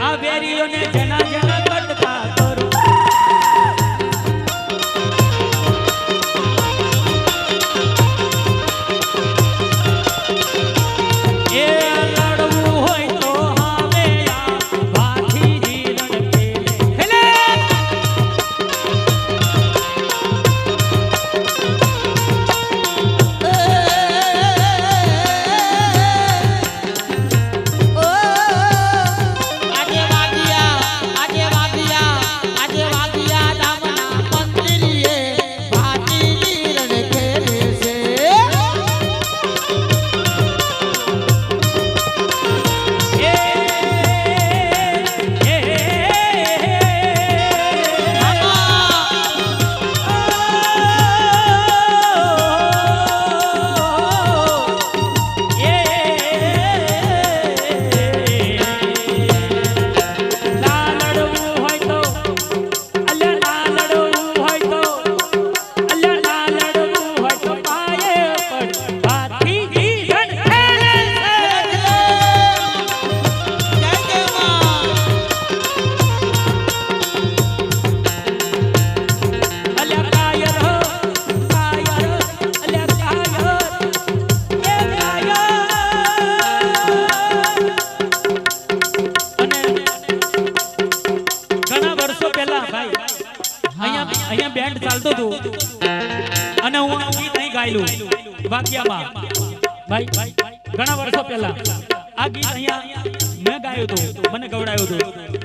આ વેરીઓને જના જના હતું અને હું આ ગીત અહીં ગાયેલું. વાક્યામાં ભાઈ, ઘણા વર્ષો પહેલા આ ગીત અહીંયા મેં ગાયું હતું. મને ગવડાયું હતું.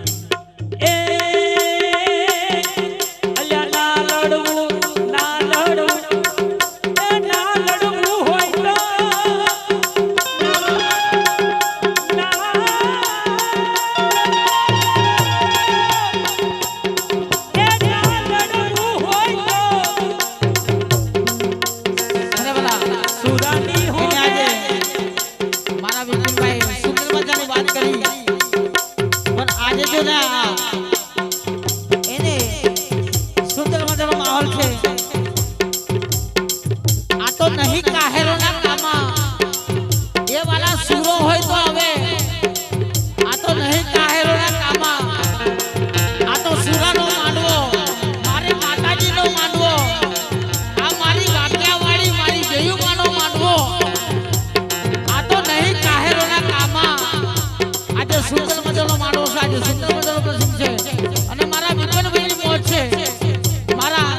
અને મારા વિપનભાઈની મોત છે. મારા